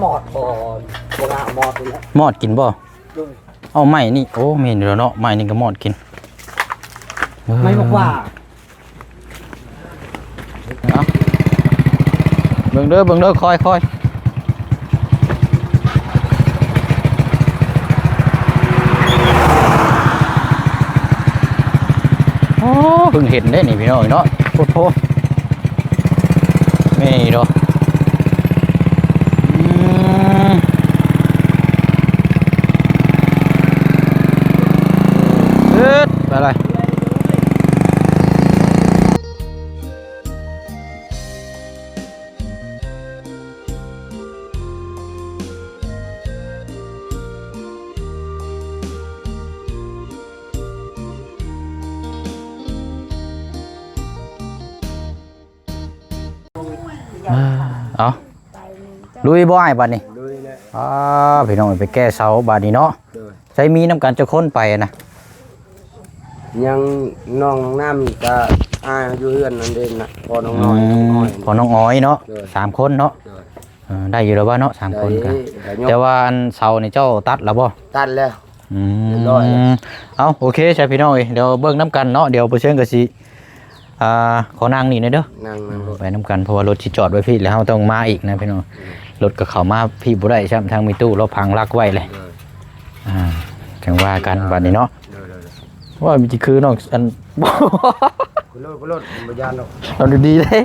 หมอดพอโบราณหมอดนี่แหละมอดกินบ่ด้วยเอาไม้นี่ โอ้เมนแล้วเนาะไม้นี่ก็มอดกินเออไม่บอกว่าเอาเบิ่งเด้อเบิ่งเด้อคอยคอยโอ้เพิ่งเห็นได้นี่พี่น้องเนาะโคตรโพไม่ดอกอืม เอิดไปเลย ลุยบ่ไอ้บัดนี้ด้วยแหละอ่าพี่น้องไปแก้เสาบัดนี้เนาะด้วยใช้มีน้ำกันจะค้นไปนะยังน้องน้ำก็อาอยู่เฮือนนั่นเองนะพอน้องน้อยน้องน้อยพอน้องอ้อยเนาะเออสามคนเนาะด้วยเออได้อยู่แล้วว่าเนาะสามคนกันได้ได้ยกแต่ว่าอันเสานี่เจ้าตัดแล้วบ่ตัดแล้วอืเรียบร้อยมเอาโอเคใช่พี่น้องเอ้ยเดี๋ยวเบิ่งน้ำกันเนาะเดี๋ยวเปอร์เซ็นต์ก็สิอ่าขอนางนี่หนะเด้อนั่งนั่งรถไปน้ำกันเพราะว่ารถที่จอดไว้พี่แล้วเราต้องมาอีกนะพี่น้อง รถก็เข้ามาพี่บ่ได้ใช่ไหมทางมีตู้เราพังลักไว้เลยด้วยอ่าจังว่ากันบัดนี้เนาะด้วยด้วยด้วยว่ามันจะคือนอกอันคุณรถคุณรถบยานหรอกเราดูดีเลย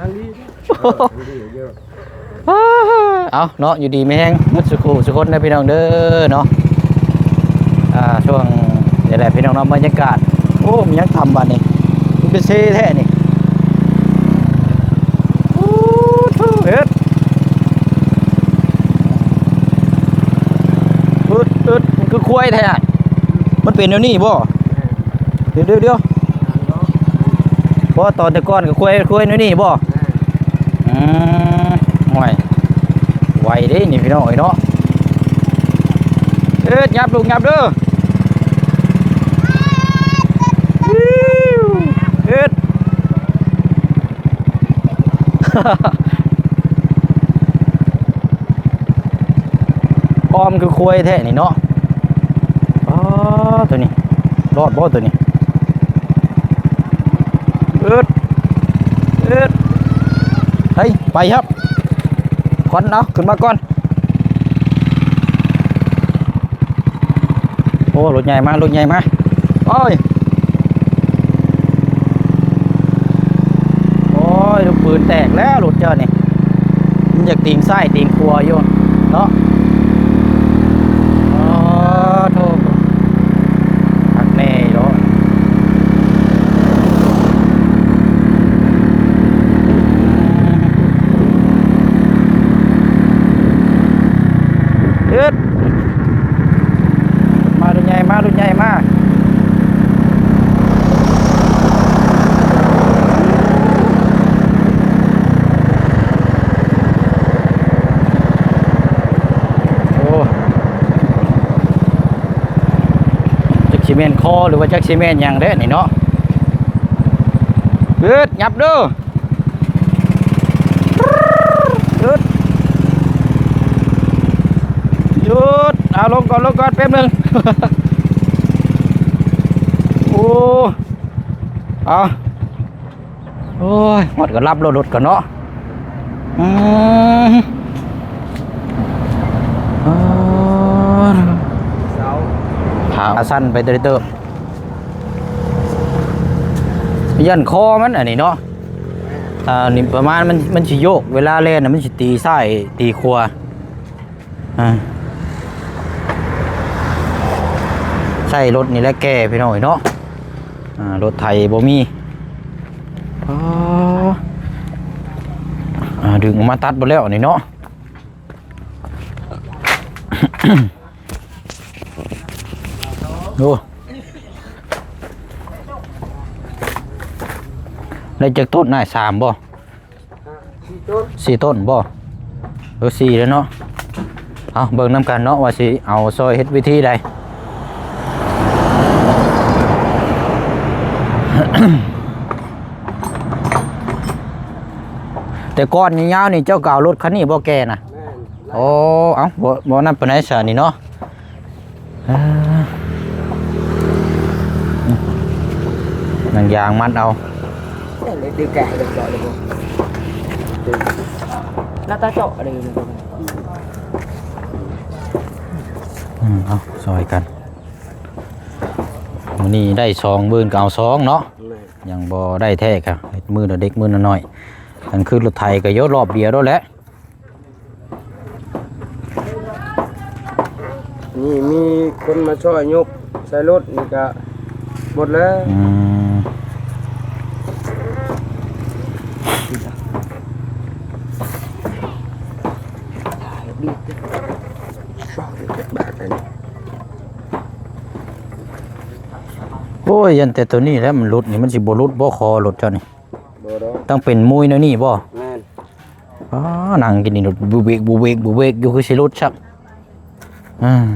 นั่งดีเออนั่งดีเยอะเอาเนาะอยู่ดีไม่แห้งมัดสุขุสุคนนะพี่น้องเด้อเนาะอ่าช่วงเดี๋ยวแหละพี่น้องเนาะบรรยากาศโอ้มียังทำบัดนี้มันเป็นเซ่แท้นี่โอ้ทูเฮ็ดอึดอึดมัน คือควยแท้มันเป็นเดี๋ยวนี้บ่เดี๋ยวเดี๋ยวเดี๋ยวเพราะตอนแต่ก่อนก็ควายควายเดี๋ยวนี้บ่อืมห่วยไวเด้นี่พี่น้องเอ้เนาะเอ็ดยับลูกยับเด้อเอ็ดออมคือคุยแท้นี่เนาะ ตัวนี้ รอดบ่ตัวนี้เอ็ดเอ็ดเฮ้ย ไปครับควันเอาขึ้นมาก่อน โอ้รถใหญ่มารถใหญ่มาโอ้ย โอ้ยลูกปืนแตกแล้วรถเจ้านี่มันอยากตีงไส้ตีงครัวอยู่เนาะอ๋อโทษหักแน่เนาะ เอ็ดมาดูใหญ่มาดูใหญ่มาโอ้จักซีเมนคอหรือว่าจักซีเมนยังเด้นี่เนาะเอ็ดยับเด้อเอ็ดหยุดเอาลงก่อนลงก่อนแป๊บหนึงโอ้เอาโอ้ยหมดก็รับรถรถก่อนเนาะอืมอ่า เสา ขา สั้นไปเตอเตอยันคอมันอันนี้เนาะอ่านี่ประมาณมันมันสิโยกเวลาเล่นนะมันสิตีไส้ตีครัวอ่าใช่รถนี่แหละแก่พี่น้อยเนาะอ่ารถไทยบ่มีอ๋ออ่าดึงออกมาตัดบ่แล้วนี่เนาะ โอ้ได้จากต้นน่ะสามบ่ที่ต้นสี่ต้นบ่เออสี่แล้วเนาะเอาเบิ่งน้ำกันเนาะว่าสิเอาซอยเฮ็ดวิธีใดแต่ก่อนนี่ยาวนี่เจ้าเก่ารถคันนี้บ่แก่นะแม่โอ้ เอ้าบ่บ่นั่นปานใดซะนี่เนาะอ่าอืม หนังยางมัดเอา để đi kẻ được gọi được không nó ta chọn ở đây được không อืมเอาซอยกันมื้อนี้ได้ซองมื้อก็เอาซองเนาะ này ยังบ่ได้แท้ค่ะมือละเด็กมือละน้อยอันคือรถไทยก็เยอะรอบเดียวแล้วแหละนี่มีคนมาช่วยยกใส่รถนี่ก็หมดแล้วอืม đi sao được các bạn này โอ้ ยยันแต่ตัวนี้แหล้วมันหลุดนี่มันสิบ่หลุดบ่คอหลุดเจ้านี่ bờ đó ต้องเป็นมุยแนวนี้บ่ men อ๋อนั่งกินนี่หลุดบูเบกบูเบกบูเบกอยู่คือสิหลุดชักอืม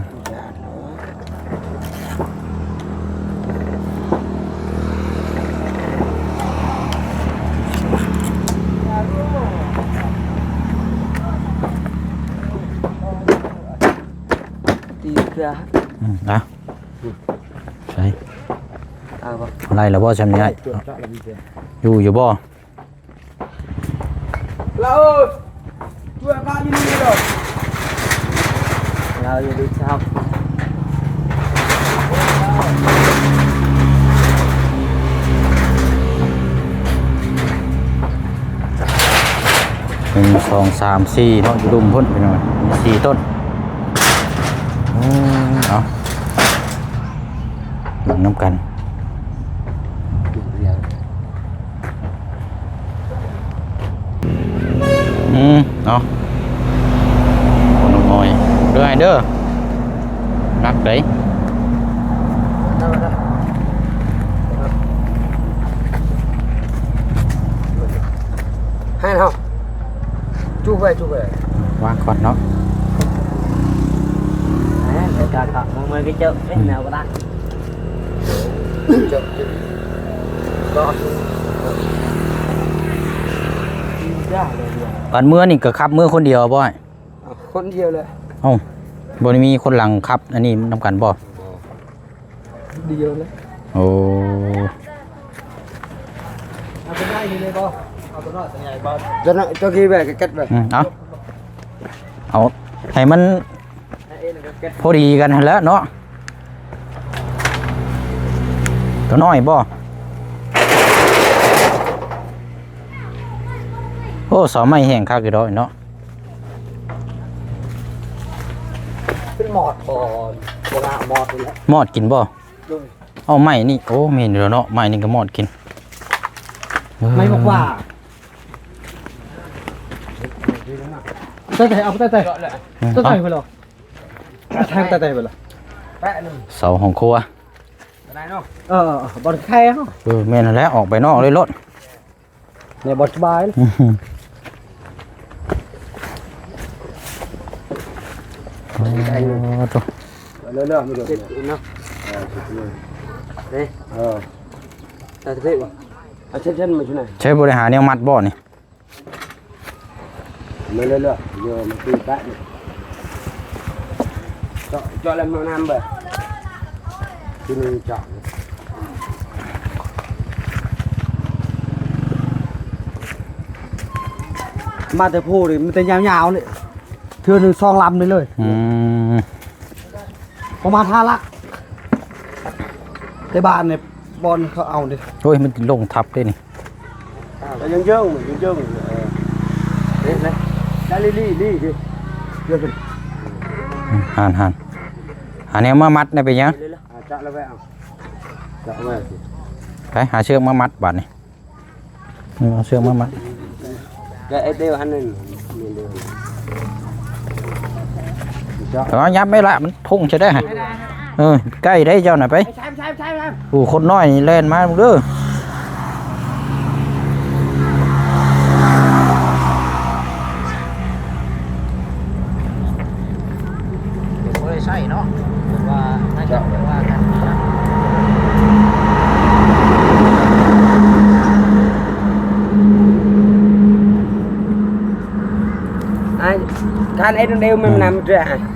đi ra อืมอะใช่ à vâng อะไรล่ะบ่จำนี่ได้ chuột chọn là gì kìa อยู่อยู่บ่ là ơi chuột bao nhiêu đi rồi là giờ đi sao หนึ่งสองสามสี่เนาะอยู่รุมพุ่นไปหน่อยมีสี่ต้นอืมเอาหลังน้ำกัน อืมเอาคนละหน่อยเด้อไอ้เด้อรักเด้ย đâu đâu hay không chú về chú về วางก่อนเนาะ Đấy, để cà cọ mà mời cái chợ cái nào của bạn chậm có ra เลยเดียวก่อนเมื่อนี่ก็ขับเมื่อคนเดียวบ่อยเอาคนเดียวเลยเอ้าบ่ได้มีคนหลังขับ อันนี้นำกันบ่เดียวเลยโอ้เอาตัวได้นี่เลยบ่เอาตัวน้อยตัวใหญ่บ่ตัวน้อยตัวกี่แบบก็เก็ตแบบอืมเอาเอาให้มันไอ้เอ็นก็เก็ตพอดีกันหั่นแหล้วเนาะตัวน้อยบ่ อ้เสาไม้แห้งคักอยู่ดอกเนาะเป็นหมอดก่อนโบราณหมอดนี่แหละมอดกินบ่ดูเอาไม้นี่โอ้แม่นอยู่แล้วเนาะไม้นี่ก็มอดกินไม่บอกว่า tay tay ông tay tay อืม tay เอา tay phải lo thang tay tay phải lo แปะหนึ่งเสาของครัวตัวไหนเนาะ ờ bọn khe nó เออแม่นแล้วออกไปนอกเลยรถ này bọn bài อื้อหือโอ้ตัวเรื่อ ยๆไม่เดือดเนาะเออสุดเลยนี่เออแต่ที่บ่เอาเช่นๆมาช่วยหน่อยใช้บริ หารแนวมัดบ่นี่มาเรื่อยๆเดี๋ยวมันตีแปะนี่เจาะเจาะแล้วมันน้ำแบบที่นี่เจาะ mà thầy phù thì mình tay nhào nhào này thưa đừng son lăm đấy lời อืม có mà tha lắc cái bạn này bọn เขาเอาดิโอ้ยมันลงทับได้นี่ Là dân dương, mà dân dương. Đấy, đấy. Đã li li li đi. Đưa về. อืมหันหันหาแนวมามัดได้ไปยัง Đi lên. À, chọn là vậy không? Chọn vậy. ไปหาเชือกมามัดบาดนี่เออเอาเชือกมามัด Cái ấy đều ăn lên. Nhìn đều. Chọn. แต่ว่ายับไม่ละมันพุ่งใช่ได้ฮะเออใกล้ได้เจ้าหน่อยไป Xem xem xem xem. โอ้คนน้อยนี่เล่นมามึงเด้อบ่ได้ใช่เนาะว่าน่าจะว่ากัน Ai than ấy nó đều mình nằm ra đâu mà miền vậy nhà đây mai chết thật là là bên bạc luôn cái lúc cái hồi luôn นี่ตัดตร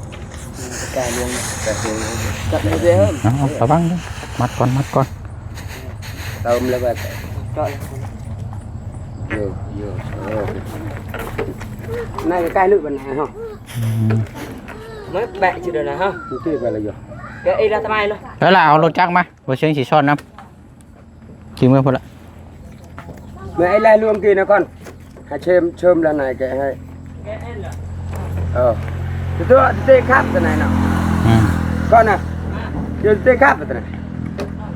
ระวังเด้อมัดก่อนมัดก่อน tôm là vậy เจาะ vô vô này cái cây lựu bên này không ไม่แบะจุดเดียวนะฮะ cái vậy là vô แกเอ้ยละทำไมล่ะแล้วล่ะเอารถจักรมาบ่เชิงสิช้อนน้ำกินเมื่อพุ่นละ mẹ ấy lai luông kia nó con hai chêm chôm lần này cái hai แ กเอ้ยล่ะ ờ thì tôi tê khắp cái này nào อืม con à giờ tê khắp cái này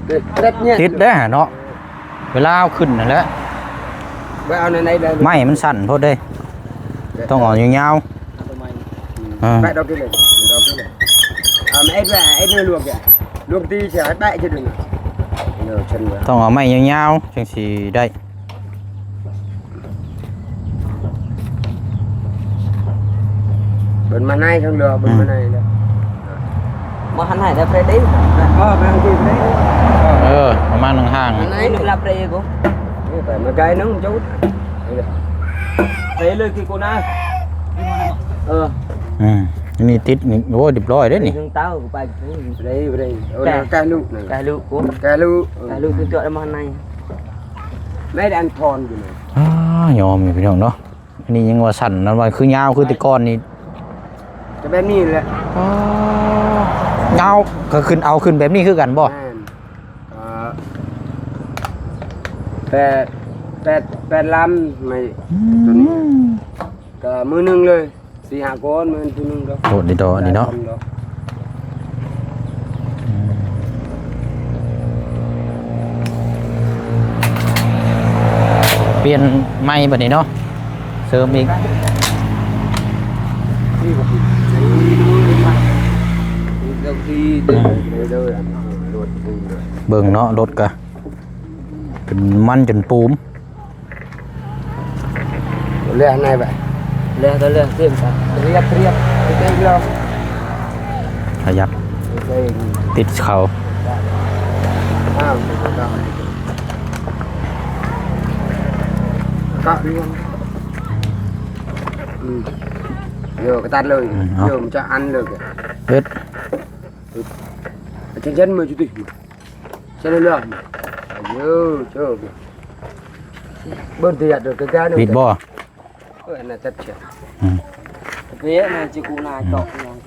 Đây, rất nhẹ ติดเด้อเนาะเวลาเอาขึ้นนั่นแหละ vậy ao này này đây ไม้มันสั่นโพดเด้ ต้องเอายาว ทำไม ๆอ่า phải đó cái này đó cái này à mẹ ấy về ấy đưa luộc kìa luộc tí sẽ đại cho đừng nhờ chân vào ต้องเอาไม้ยาวๆจังสิได้ Bên mà này không được bên Ừ. mà này được มาหันหายได้เปรย์ดิ ờ bên kia đấy เออประมาณหนึ่งห้างอันไหนนึกลาเปรย์กู Thế phải mà cái nó một chút Đây này. เปรย์เลยกี่กูนะเอออืมนี่ติดนี่โอ้ยเรียบร้อยเด้อนี่ถึงเต้ากูไป đây đây đây Ôi, Cái. là cái lụ này กายลูกกู cái lụ กายลูกคือเจาะได้มาหันใน mấy đàn thòn gì này อ้ายอมอยู่พี่น้องเนาะอันนี้ยังว่าสั่นนั่นว่าคือยาวคือแตะก้อนนี่ cái bên này là ยาวก็ขึ้นเอาขึ้นแบบนี้คือกันบ่ Đàn. Ờ. Pè Pè Pè lăm mày Cả mưa nưng เลยสี่ห้าก้อนมันผู้นึงดอกโดดนี่ดอกอันนี้เนาะหลยคดอกเปลี่ยนไม้บัดนี้เนาะเสริมอีก Đi vào thì- đi đuôi đi mà. Đi đâu đi đâu đâu đâu là nó luột đi rồi. เบิ่งเนาะรถก็เป็นมันจนปูม Lẹ này vậy เรื่องตัวเรื่องเสียมกัน Riệp riệp Cái cây đâu ขยับ Cái cây ติดเขา À, cái cây Cọ đi không? Ừ. Vô cái tát lời, Ừ, hả? vô mà cho ăn được kìa. เอ็ด Ở trên chân mà chú tịch mà. Chân lên lợn mà. Vô, chờ kìa. Bơn thì được cái cá nữa ปิด kìa. บ่ Ôi, này tất trẻ. เปรย์มันจะกูนาเจาะยัง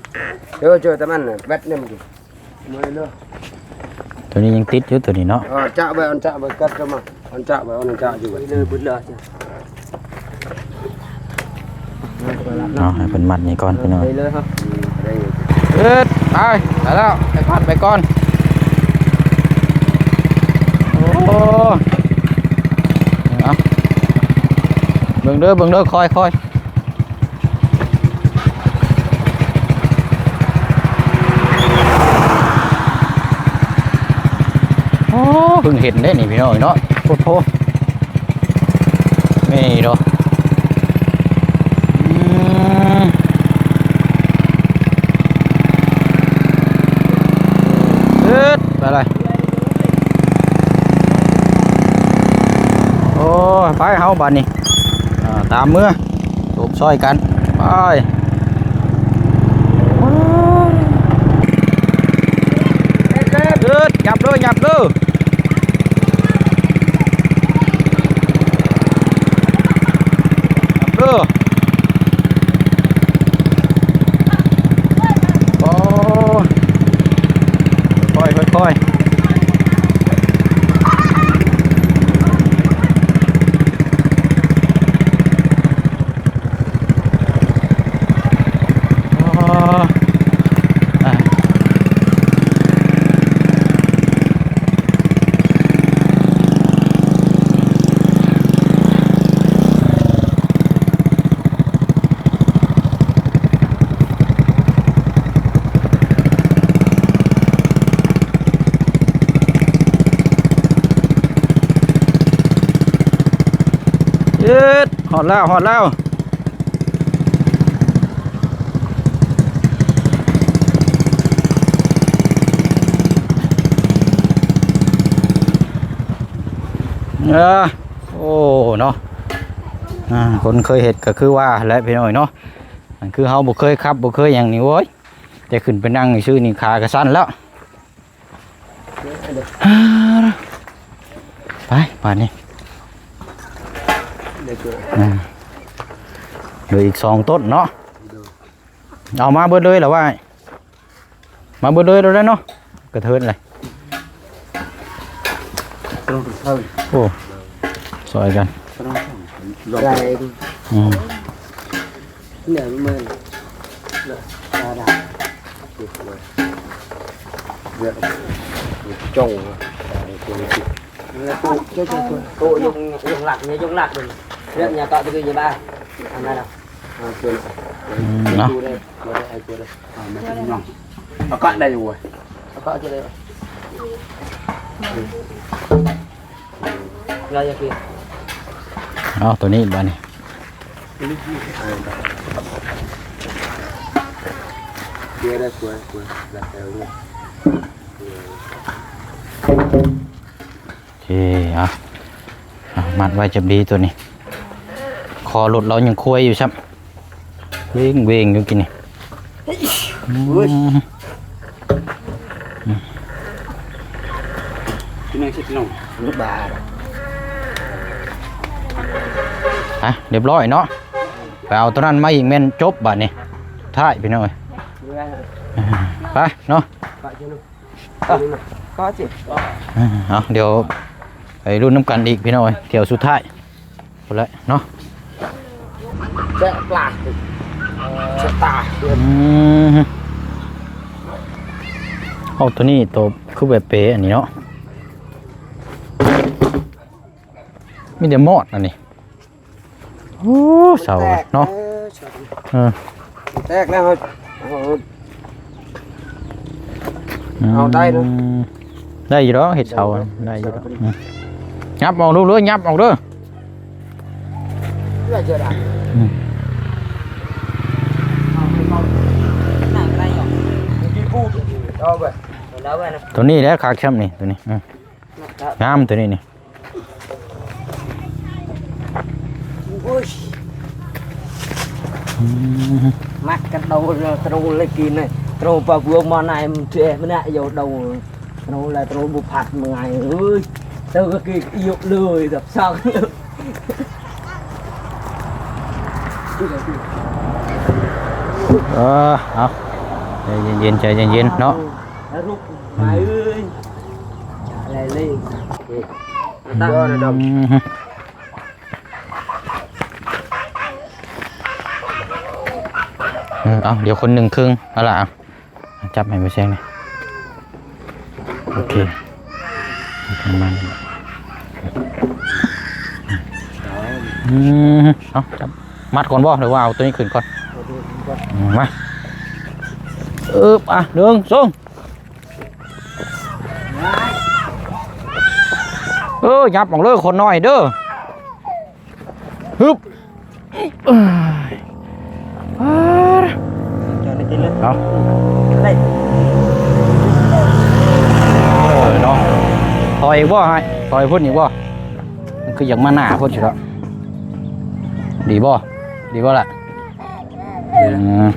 Chờ, chờ tấm ăn này, vét lên kìa. Mới nữa. ตัวนี้ยังติดอยู่ตัวนี้เนาะ Ờ, chạo về, ăn chạo về cất cho mà. Ăn chạo về, ăn chạo chứ vậy. เลยบุญเลยจ้ะเนาะให้เป็นมัดนี่ก่อนพี่น้องเลยเลยครับ Ừ, đây. เอ็ด ไปไปแล้วไปก่อนไปก่อน โอ้เอาเบิ่งเด้อเบิ่งเด้อคอยคอยโอ้เพิ่งเห็นได้นี่พี่น้องเนาะโคตรโพนี่เนาะอืม เอ็ดไปเลยโอ้ย ไปเฮาบานนี้อ่ตามเมื่อตบซอยกัน ไปเอ็ดยับเด้อยับเด้อยับเด้อโอ้ย ค่อยค่อยค่อย เด็ดห อดแล้วหอดแล้วเออโอ้เนาะอ่าคนเคยเห็ดก็คือว่าและพี่น้อยเนาะอันคือเฮาบ่เคยขับบ่เคยอย่างนี้โว้ยแต่ขึ้นไปนั่งนี่ชื่อนี่ขากระสั้นแล้วไปป่านนี้ เด็กเกิดอืมเหลืออีกสองต้นเนาะเอามาเบิดเลยเหรอว่ามาเบิดเลยเราได้เนาะกระเทินเลยตรงเท่าโอ้ซอยกันใหญ่อืมเหนือเมืองเลยดาดาเยอะจงแล้วตู้ตู้ตู้ตู้ยงยงหลักเนี่ยยงหลักเลย เรื่อง nhà tọa tôi kia ba ăn đây nào à chưa อืมเนาะ chưa đây chưa đây ai chưa đây à mấy cái nhong nó cạn đây rồi nó cạn chưa đây rồi ra kia เอาตัวนี้บ้านนี้ kia đây cuối cuối đặt đều luôn โอเคเอาเอามัดไว้จะดีตัวนี้ คอหลุดเรายังคุยอยู่ใช่ไหมเวงเวงอยู่กินนี่อืม cái này xịt nồng nước bà อะเรียบร้อยเนาะไปเอาตัวนั้นมาอีกแม่นจบบ้านนี้ท้ายพี่น้อยไปเนาะ có chứ อ่าเอาเดี๋ยวไปรุ่นน้ำกันอีกพี่น้อยเที่ยวสุดท้ายหมดแล้วเนาะ sẽ lạc sẽ tà อืมเอาตัวนี้ตัวคือแบบเป๋อันนี้เนาะมีแต่มอดอันนี้โอ้เสาเนาะเออ tét ra thôi มเอาได้เนอะได้อยู่แล้วเห็ดเสาอะได้อยู่แล้วอืมยับออกดูเลยยับออกเด้อ là chưa đạt Ừ. đâu vậy đâu vậy nè ตัวนี้แหล้วคาเข้มนี่ตัวนี้อืมงามตัวนี้นี่ ui mắt cái đầu là trâu lấy kín này trâu vào vừa món này em trẻ mới lại vô đầu trâu là trâu bục phạt một ngày ơi tao cái kia yêu lười đập xong เออเอาใจเย็นๆใจเย็นๆเนาะ Nó rút mày ơi Trả lại lên Tao là อื đồng มเอาเดี๋ยวคนหนึ่งครึ่งเอาล่ะจับให้ไปแซงหน่อยโอเคประมาณนี้อืมเอาจับมัดก่อนบ่หรือว่าเอาตัวนี้ขึ้นก่อน มมาอึบอะหนึ่งสองเออยับออกเลยคนน้อยเด้อฮึบเอ้ยอ่าะเอา Đây เออเนาะถอยอีกบ่ให้ถอยพุ่นอีกบ่มันคืออยากมาหน้าพุ่นสิแล้วดีบ่ดีบ่ล่ะ อืม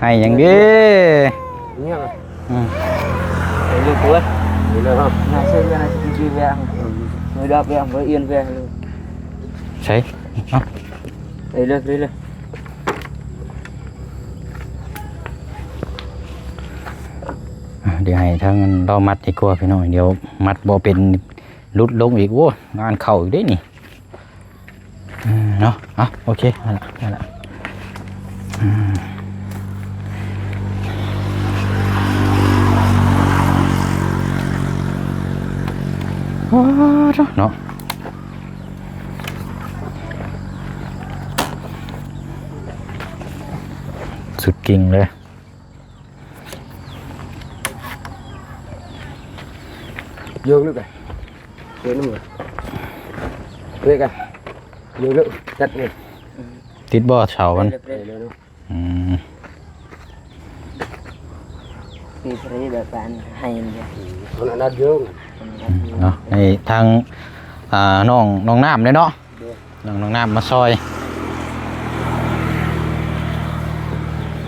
ให้อย่างดี Nghe rồi อืม Để lên cuối Để lên không Này xem ra này Đi về không Người đọc về không Với yên về luôn ใช่เอา Để lên đi lên อะเดี๋ยวให้ทางเรามัดดีกว่าพี่น้อยเดี๋ยวมัดบ่เป็นลุดลงอีกโว้ยงานเข้าอีกได้นี่อืม เนาะอะโอเคนั่นแหละนั่นแหละว้าวเนาะสุดกิ่งเลยโยอะหรือไงเยอะนึงเลยเรียกกัน อยู่ลึกจัดนี่ติดบ่อเสามันอืมปีพรีแบบอันให้เนี่ยคนอันนั้นเยอะเนาะในทางอ่าน้องน้องน้ำเลยเนาะน้องน้องน้ำมาซอย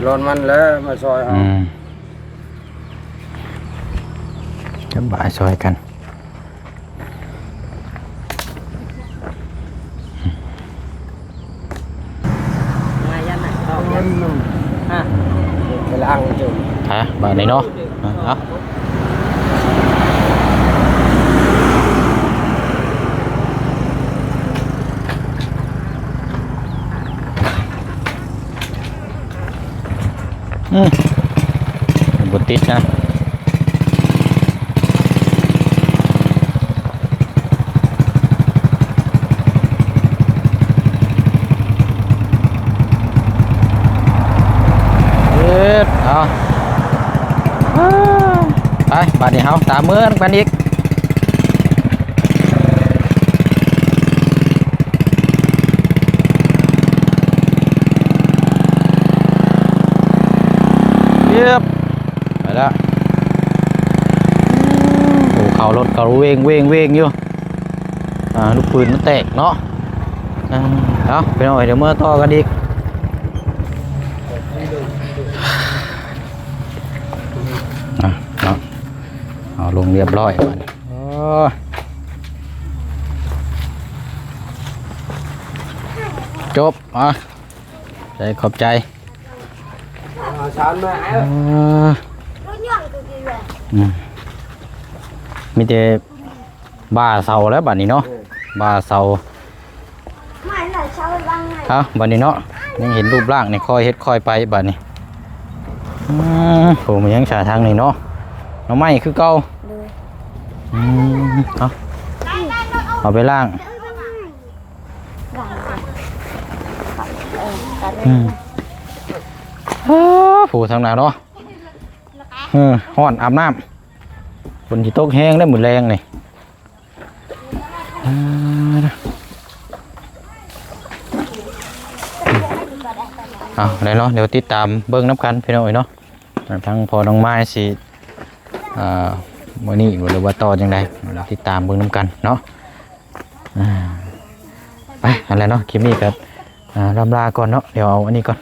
ร้อนมันแล้วมาซอยเอาจะบ่ายซอยกัน บ่ายนี้เนาะอะเอาอืมบติดนะ เอ็ดเอาไปบัดนี้เฮาตามมือ กันอีกเยียบไปแล้วโอ้เขารถเขาเวงเวงเวงอยู่อ่าลูกปืนมันแตกเนาะอ่าเอาไปหน่อยเดี๋ยวเมื่อต่อกันอีก อะเนาะเอา ลงเรียบร้อยบัดนี้โอ้ยจบอะใจขอบใจ à, Sáng mà เอออืมมีแต่บ้าเสาแล้วบัดนี้เนาะบ้าเสา Mày là sao băng này เอาบัดนี้เนาะยังเห็นรูปร่างนี่ค่อยเฮ็ดค่อยไปบัดนี้อืมโหมันยังฉาทางนี่เนาะหน้องไม้คือเก่า อืมเอาเอาไปล่างอืมผู้ทางหนาเนาะเออห้อนอาบน้ำฝนที่ตกแห้งได้หมดแรงนี่อ่าเอาได้เนาะเดี๋ยวติดตามเบิ้งน้ำกันพี่น้อยเนาะทั้งพอน้องไม้สิอ่า วันนี้หรือว่าต่อจังใดติดตามเบิ้งน้ำกันเนาะอ่าไปอะไรเนาะคลิปนี้ครับอ่าลำลาก่อนเนาะเดี๋ยวเอาอันนี้ก่อน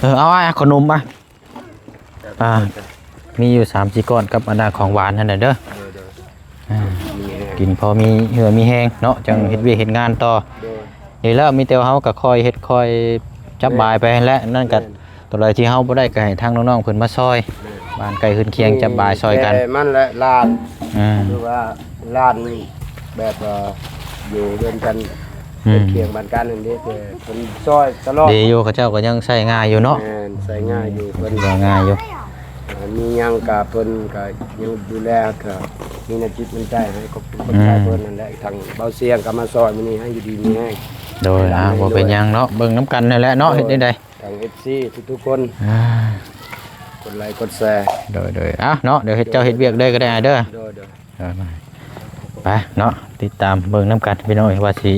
เออเอาไอ้ขนมมาอ่ามีอยู่สามสี่ก้อนกับอันดาของหวานนั่นแหละเด้ออ่ากินพอมีเหือมีแห้งเนาะจังเฮ็ดเวียกเฮ็ดงานต่อนี่แล้วมีแต่ว่าเฮาก็คอยเฮ็ดคอยจับบายไปและนั่นก็ตัวใดที่เฮาบ่ได้ก็ให้ทางน้องๆเพิ่นมาซอย บ้านไกลขึ้นเคียงจับบายซอยกัน Để Man lại lan อืมคือว่าร้านแบบเอ่ออยู่เดินกันอืมเคียงบ้านกันนั่นเด้แต่เพิ่นซอยตลอดดีอยู่เขาเจ้าก็ยังใช้ง่ายอยู่เนาะแม่นใส่ง่ายอยู่เพิ่นก็ง่ายอยู่อ่ามีหยังก็เพิ่นก็ยังดูแลก็มีน้ำจิตน้ำใจให้กับคนชายเพิ่นนั่นแหละทางเบาเสียงก็มาซอยมื้อนี้ให้อยู่ดีมีแห้งโดยอ่าบ่เป็นหยังเนาะเบิ่งน้ำกันนั่นแหละเนาะเฮ็ดได้ไดทาง FC ทุกๆคนอ่า กดไลค์กดแชร์โดยโดยอะเนาะเดี๋ยวเฮ็ดเจ้าเฮ็ดเวียกได้ก็ได้เด้อโดยโดยเออมาไปเนาะติดตามเบิ่งน้ำกันพี่น้องว่าสิ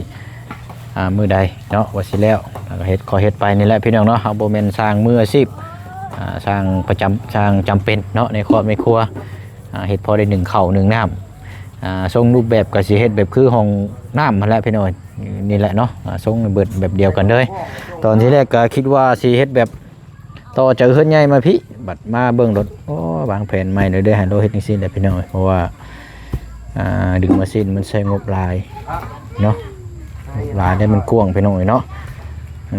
อ่ามือใดเนาะว่าสิแล้วแล้วก็เฮ็ดขอเฮ็ดไปนี่แหละพี่น้องเนาะเฮาบ่แม่นสร้างมืออาชีพอ่าสร้างประจำสร้างจำเป็นเนาะในครอบในครัวอ่าเฮ็ดพอได้หนึ่งข้าวหนึ่งน้ำอ่าทรงรูปแบบก็สิเฮ็ดแบบคือห้องน้ำมาแหล้วพี่น้องนี่แหละเนาะอ่าทรงเบิดแบบเดียวกันเลย ตอนที่แรกก็คิดว่าสิเฮ็ดแบบต่อจากเฮือนใหญ่มาพี่ บัดมาเบิ่งรถโอ้วางแผนใหม่เลยเด้อให้เราเฮ็ดจังซี่แหละพี่น้องเพราะว่าอ่าดึงมาสิ้นมันใช้งบลายเนาะลายได้มันกว้างพี่น้องเนาะ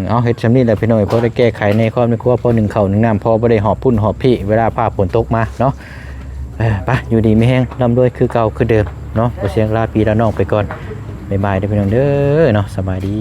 เอาเฮ็ดซำนี้แหละพี่น้องพอได้แก้ไขในครอบในครัวพอหนึ่งเข้าหนึ่งน้ำพอบ่ได้หอบพุ่นหอบพี่เวลาผ้าฝนตกมาเนาะไปอยู่ดีไม่แห้งร่ำรวยคือเก่าคือเดิมเนาะบ่เสียงลาพี่ลาน้องไปก่อนบ๊ายบายเด้อพี่น้องเด้อเนาะสบายดี